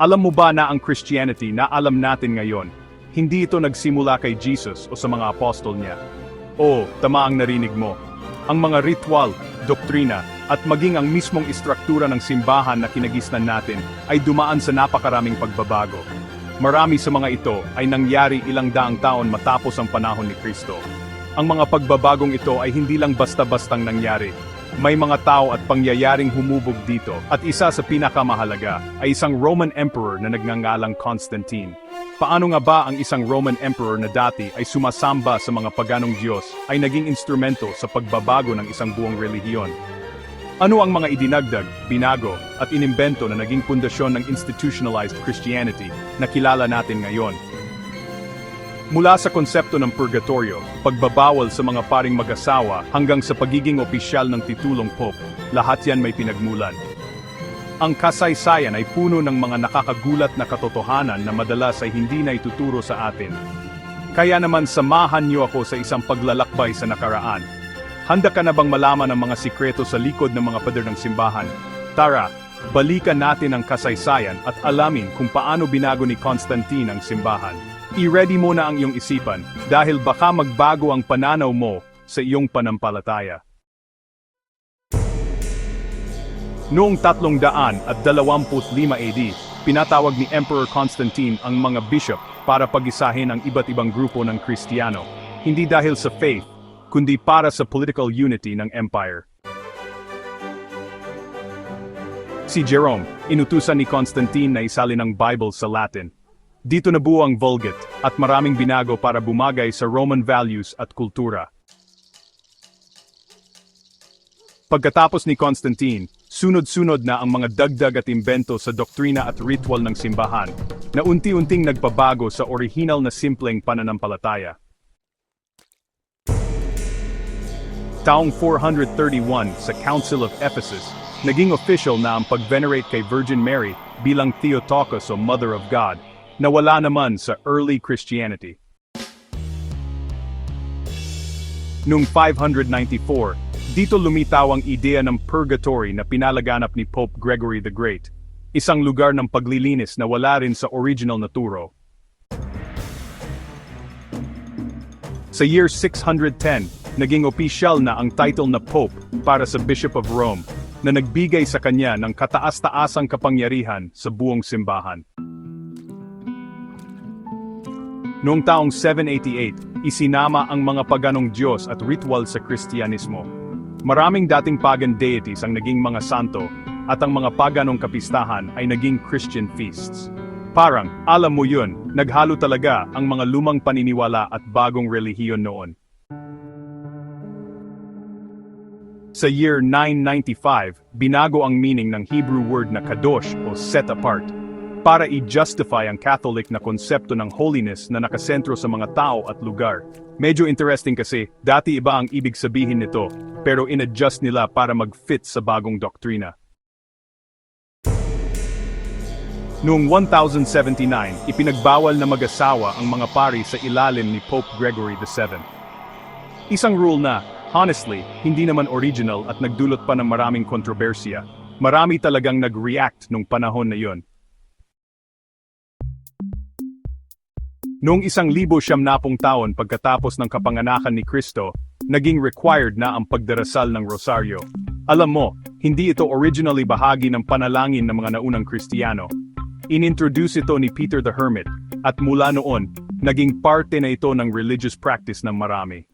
Alam mo ba na ang Christianity na alam natin ngayon, hindi ito nagsimula kay Jesus o sa mga apostol niya. Oo, tama ang narinig mo. Ang mga ritual, doktrina, at maging ang mismong istruktura ng simbahan na kinagisnan natin ay dumaan sa napakaraming pagbabago. Marami sa mga ito ay nangyari ilang daang taon matapos ang panahon ni Kristo. Ang mga pagbabagong ito ay hindi lang basta-bastang nangyari. May mga tao at pangyayaring humubog dito at isa sa pinakamahalaga ay isang Roman Emperor na nagngangalang Constantine. Paano nga ba ang isang Roman Emperor na dati ay sumasamba sa mga paganong Diyos ay naging instrumento sa pagbabago ng isang buong relihiyon? Ano ang mga idinagdag, binago, at inimbento na naging pundasyon ng institutionalized Christianity na kilala natin ngayon? Mula sa konsepto ng purgatorio, pagbabawal sa mga paring mag-asawa hanggang sa pagiging opisyal ng titulong Pope, lahat yan may pinagmulan. Ang kasaysayan ay puno ng mga nakakagulat na katotohanan na madalas ay hindi na ituturo sa atin. Kaya naman samahan niyo ako sa isang paglalakbay sa nakaraan. Handa ka na bang malaman ang mga sikreto sa likod ng mga pader ng simbahan? Tara, balikan natin ang kasaysayan at alamin kung paano binago ni Constantine ang simbahan. I-ready mo na ang iyong isipan dahil baka magbago ang pananaw mo sa iyong panampalataya. Noong 325 AD, pinatawag ni Emperor Constantine ang mga bishop para pagisahin ang iba't ibang grupo ng Kristiyano, hindi dahil sa faith, kundi para sa political unity ng empire. Si Jerome, inutusan ni Constantine na isalin ang Bible sa Latin. Dito nabuo ang Vulgate at maraming binago para bumagay sa Roman values at kultura. Pagkatapos ni Constantine, sunod-sunod na ang mga dagdag at imbento sa doktrina at ritual ng simbahan, na unti-unting nagpabago sa orihinal na simpleng pananampalataya. Taong 431 sa Council of Ephesus, naging official na ang pag-venerate kay Virgin Mary bilang Theotokos o Mother of God, na wala naman sa early Christianity. Noong 594, dito lumitaw ang ideya ng purgatory na pinalaganap ni Pope Gregory the Great, isang lugar ng paglilinis na wala rin sa original na turo. Sa year 610, naging opisyal na ang title na Pope para sa Bishop of Rome, na nagbigay sa kanya ng kataas-taasang kapangyarihan sa buong simbahan. Noong taong 788, isinama ang mga paganong Diyos at ritual sa Kristyanismo. Maraming dating pagan deities ang naging mga santo, at ang mga paganong kapistahan ay naging Christian feasts. Parang, alam mo yun, naghalo talaga ang mga lumang paniniwala at bagong relihiyon noon. Sa year 995, binago ang meaning ng Hebrew word na kadosh o set apart, para i-justify ang Catholic na konsepto ng holiness na nakasentro sa mga tao at lugar. Medyo interesting kasi, dati iba ang ibig sabihin nito, pero in-adjust nila para mag-fit sa bagong doktrina. Noong 1079, ipinagbawal na mag-asawa ang mga pari sa ilalim ni Pope Gregory VII. Isang rule na, honestly, hindi naman original at nagdulot pa ng maraming kontrobersya. Marami talagang nag-react nung panahon na yon. Noong isang libo siyam napong taon pagkatapos ng kapanganakan ni Kristo, naging required na ang pagdarasal ng rosaryo. Alam mo, hindi ito originally bahagi ng panalangin ng mga naunang Kristiyano. Inintroduce ito ni Peter the Hermit, at mula noon, naging parte na ito ng religious practice ng marami.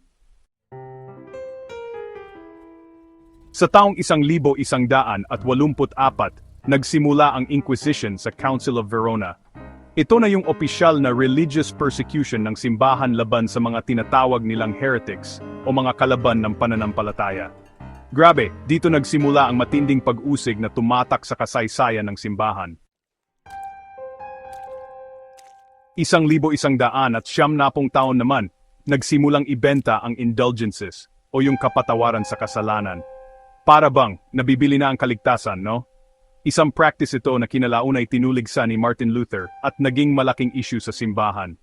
Sa taong isang libo isang daan at walumput apat, nagsimula ang Inquisition sa Council of Verona. Ito na yung opisyal na religious persecution ng simbahan laban sa mga tinatawag nilang heretics o mga kalaban ng pananampalataya. Grabe, dito nagsimula ang matinding pag-usig na tumatak sa kasaysayan ng simbahan. Isang libo isang daan at siyam napong taon naman, nagsimulang ibenta ang indulgences o yung kapatawaran sa kasalanan. Para bang, nabibili na ang kaligtasan, no? Isang practice ito na kinalaunay tinuligsa ni Martin Luther at naging malaking issue sa simbahan.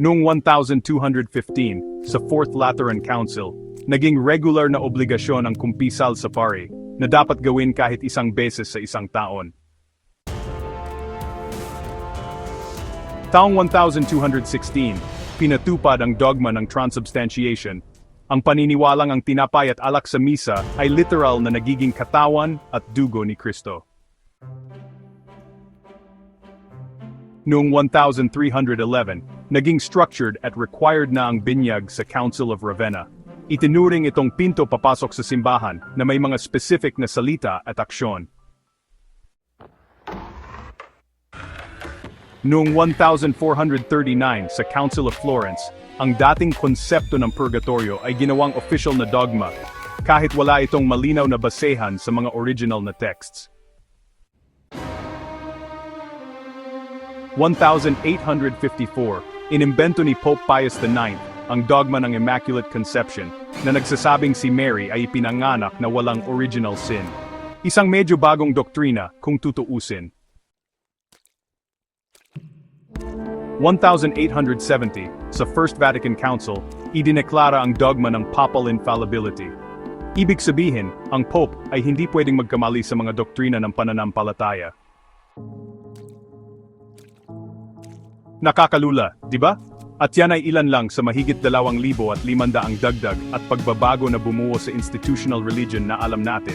Noong 1215, sa Fourth Lateran Council, naging regular na obligasyon ang kumpisal sa pari, na dapat gawin kahit isang beses sa isang taon. Taong 1216, pinatupad ang dogma ng transubstantiation. Ang paniniwalang ang tinapay at alak sa misa ay literal na nagiging katawan at dugo ni Kristo. Noong 1311, naging structured at required na ang binyag sa Council of Ravenna. Itinuring itong pinto papasok sa simbahan na may mga specific na salita at aksyon. Noong 1439 sa Council of Florence, ang dating konsepto ng purgatorio ay ginawang official na dogma, kahit wala itong malinaw na basehan sa mga original na texts. 1854, inimbento ni Pope Pius IX ang dogma ng Immaculate Conception na nagsasabing si Mary ay ipinanganak na walang original sin. Isang medyo bagong doktrina kung tutuusin. 1870, sa First Vatican Council, idineklara ang dogma ng papal infallibility. Ibig sabihin, ang Pope ay hindi pwedeng magkamali sa mga doktrina ng pananampalataya. Nakakalula, di ba? At yan ay ilan lang sa mahigit dalawang libo at limandaang dagdag at pagbabago na bumuo sa institutional religion na alam natin.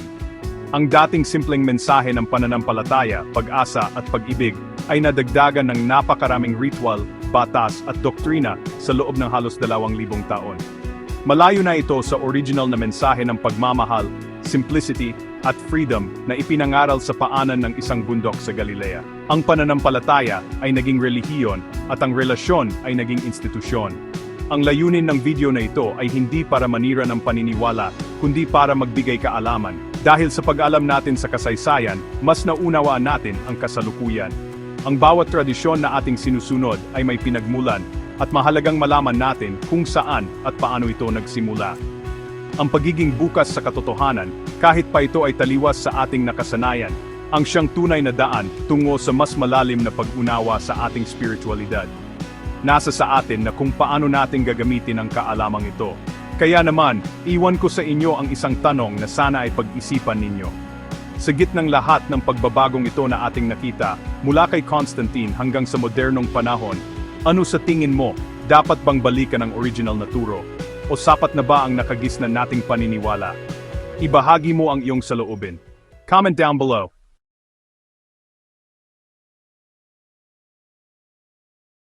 Ang dating simpleng mensahe ng pananampalataya, pag-asa at pag-ibig ay nadagdagan ng napakaraming ritual, batas at doktrina sa loob ng halos dalawang libong taon. Malayo na ito sa original na mensahe ng pagmamahal, simplicity, at freedom na ipinangaral sa paanan ng isang bundok sa Galilea. Ang pananampalataya ay naging relihiyon at ang relasyon ay naging institusyon. Ang layunin ng video na ito ay hindi para manira ng paniniwala, kundi para magbigay kaalaman. Dahil sa pag-alam natin sa kasaysayan, mas naunawaan natin ang kasalukuyan. Ang bawat tradisyon na ating sinusunod ay may pinagmulan, at mahalagang malaman natin kung saan at paano ito nagsimula. Ang pagiging bukas sa katotohanan, kahit pa ito ay taliwas sa ating nakasanayan, ang siyang tunay na daan tungo sa mas malalim na pag-unawa sa ating spiritualidad. Nasa sa atin na kung paano natin gagamitin ang kaalamang ito. Kaya naman, iwan ko sa inyo ang isang tanong na sana ay pag-isipan ninyo. Sa gitnang lahat ng pagbabagong ito na ating nakita, mula kay Constantine hanggang sa modernong panahon, ano sa tingin mo, dapat bang balikan ang original na turo? O sapat na ba ang nakagisnan nating paniniwala? Ibahagi mo ang iyong saloobin. Comment down below.